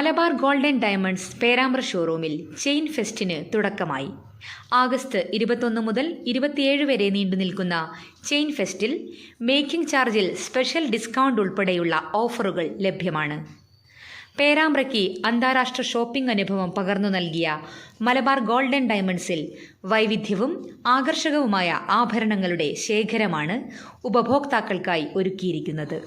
Malabar golden diamonds Perambra ഷോറൂമിൽ chain ഫെസ്റ്റിന് തുടക്കമായി. August ഇരുപത്തൊന്ന് മുതൽ ഇരുപത്തിയേഴ് വരെ നീണ്ടു നിൽക്കുന്ന ചെയിൻ ഫെസ്റ്റിൽ മേക്കിംഗ് ചാർജിൽ സ്പെഷ്യൽ ഡിസ്കൗണ്ട് ഉൾപ്പെടെയുള്ള ഓഫറുകൾ ലഭ്യമാണ്. പേരാമ്പ്രയ്ക്ക് അന്താരാഷ്ട്ര ഷോപ്പിംഗ് അനുഭവം പകർന്നു നൽകിയ മലബാർ ഗോൾഡൻ ഡയമണ്ട്സിൽ വൈവിധ്യവും ആകർഷകവുമായ ആഭരണങ്ങളുടെ ശേഖരമാണ് ഉപഭോക്താക്കൾക്കായി ഒരുക്കിയിരിക്കുന്നത്.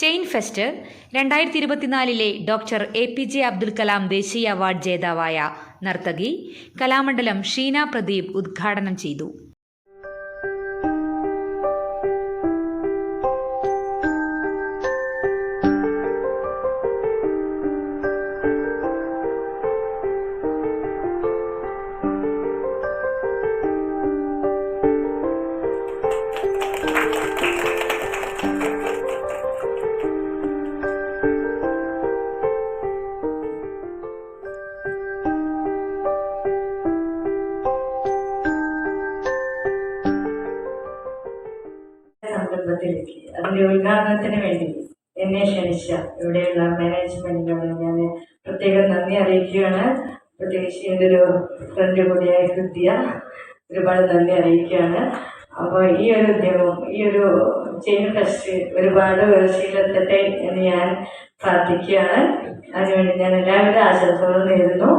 ചെയിൻ ഫെസ്റ്റ് രണ്ടായിരത്തി ഇരുപത്തിനാലിലെ doctor A P J Abdul Kalam ദേശീയ അവാർഡ് ജേതാവായ നർത്തകി കലാമണ്ഡലം ഷീന പ്രദീപ് ഉദ്ഘാടനം ചെയ്തു. സംരംഭത്തിലേക്ക് അതിന്റെ ഉദ്ഘാടനത്തിന് വേണ്ടി എന്നെ ക്ഷണിച്ച ഇവിടെയുള്ള മാനേജ്മെന്റിനോട് ഞാൻ പ്രത്യേകം നന്ദി അറിയിക്കുകയാണ്. പ്രത്യേകിച്ച് എന്റെ ഒരു ഫ്രണ്ട് കൂടിയായ കൃത്യ ഒരുപാട് നന്ദി അറിയിക്കുകയാണ്. അപ്പോൾ ഈ ഒരു ഉദ്യമം ഈ ഒരു ചെയിൻ ഫസ്റ്റ് ഒരുപാട് ഉയർച്ചയിലെത്തട്ടെ എന്ന് ഞാൻ പ്രാർത്ഥിക്കുകയാണ്. അതിനുവേണ്ടി ഞാൻ എല്ലാവിധ ആശംസകളും നേരുന്നു.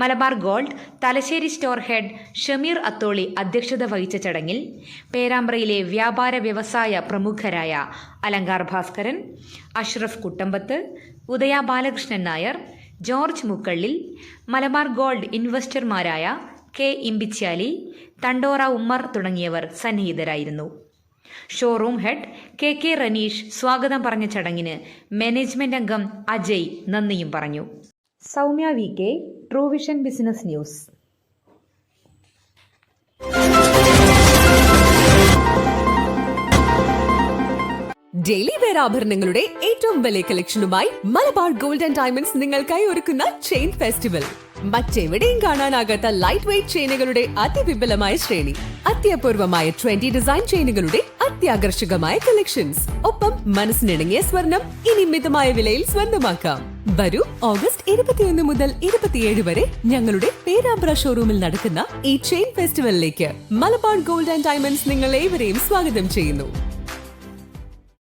Malabar gold Thalassery store head Shameer Atholi അധ്യക്ഷത വഹിച്ച ചടങ്ങിൽ പേരാമ്പ്രയിലെ വ്യാപാര വ്യവസായ പ്രമുഖരായ അലങ്കാർ ഭാസ്കരൻ അഷ്റഫ് കുട്ടമ്പത്ത് ഉദയ ബാലകൃഷ്ണൻ നായർ ജോർജ് മുക്കള്ളിൽ മലബാർ ഗോൾഡ് ഇൻവെസ്റ്റർമാരായ കെ ഇമ്പിച്ചാലി തണ്ടോറ ഉമ്മർ തുടങ്ങിയവർ സന്നിഹിതരായിരുന്നു. Showroom head K K Raneesh സ്വാഗതം പറഞ്ഞ ചടങ്ങിന് മാനേജ്മെന്റ് അംഗം അജയ് നന്ദിയും പറഞ്ഞു. Soumya V K true business news. Daily wear ആഭരണങ്ങളുടെ ഏറ്റവും വലിയ കളക്ഷനുമായി മലബാർ ഗോൾഡ് ആൻഡ് ഡയമണ്ട്സ് നിങ്ങൾക്കായി ഒരുക്കുന്ന ചെയിൻ ഫെസ്റ്റിവൽ. മറ്റെവിടെയും കാണാനാകാത്ത ലൈറ്റ് വെയ്റ്റ് ചെയിനുകളുടെ അതിവിപുലമായ ശ്രേണി. അത്യപൂർവമായ ട്വന്റി ഡിസൈൻ ചെയിനുകളുടെ അത്യാകർഷകമായ കളക്ഷൻസ് ഒപ്പം മനസ്സിനിണങ്ങിയ സ്വർണം ഇനി മിതമായ വിലയിൽ സ്വന്തമാക്കാം. വരൂ ഓഗസ്റ്റ് ഇരുപത്തിയൊന്ന് മുതൽ ഇരുപത്തിയേഴ് വരെ ഞങ്ങളുടെ പേരാമ്പ്ര ഷോറൂമിൽ നടക്കുന്ന ഈ ചെയിൻ ഫെസ്റ്റിവലിലേക്ക് മലബാർ ഗോൾഡ് ആൻഡ് ഡയമണ്ട്സ് നിങ്ങൾ ഏവരെയും സ്വാഗതം ചെയ്യുന്നു.